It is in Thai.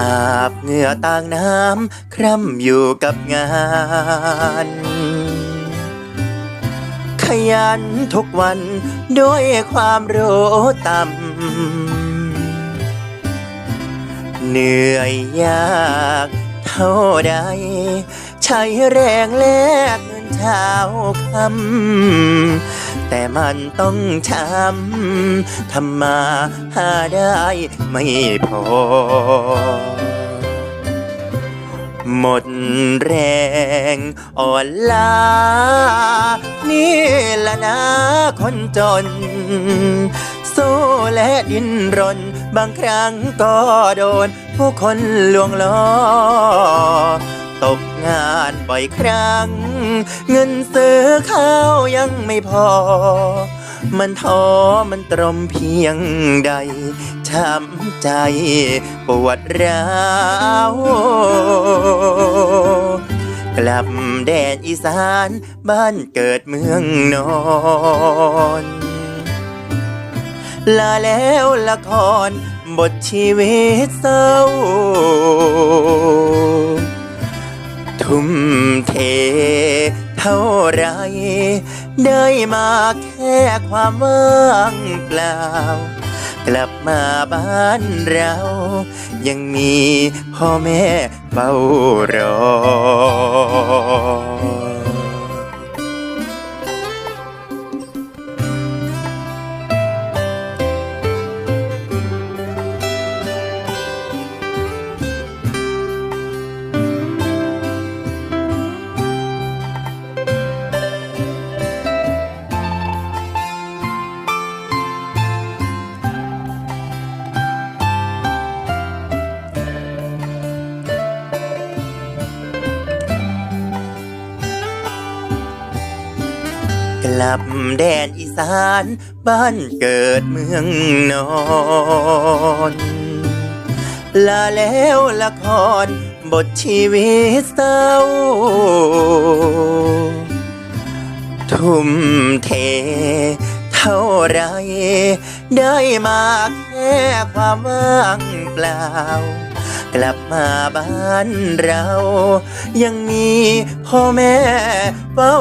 อาบเหงื่อต่างน้ำคร่ำอยู่กับงาน ขยันทุกวันด้วยความรู้ต่ำเหนื่อยยากเท่าใด ใช้แรงแลกเงินเช้าคำแต่มันต้องช้ำทำมาหาได้ไม่พอ หมดแรงอ่อนล้า นี่ละนะคนจนสู้และดิ้นรน บางครั้งก็โดน ผู้คนลวงล้อ ตกงานบ่อยครั้ง เงินซื้อข้าวยังไม่พอ มันท้อมันตรมเพียงใดช้ำใจปวดร้าวกลับแดนอีสานบ้านเกิดเมืองนอนลาแล้วละครบทชีวิตเศร้า ทุ่มเท เท่าไร ได้มาแค่ความว่างเปล่า กลับมาบ้านเรา ยังมีพ่อแม่เฝ้ารอ กลับแดนอีสาน บ้านเกิดเมืองนอนลาแล้วละคร บทชีวิตเศร้า ทุ่มเทเท่าไร ได้มาแค่ความว่างเปล่า กลับมาบ้านเรา ยังมีพ่อแม่เฝ้า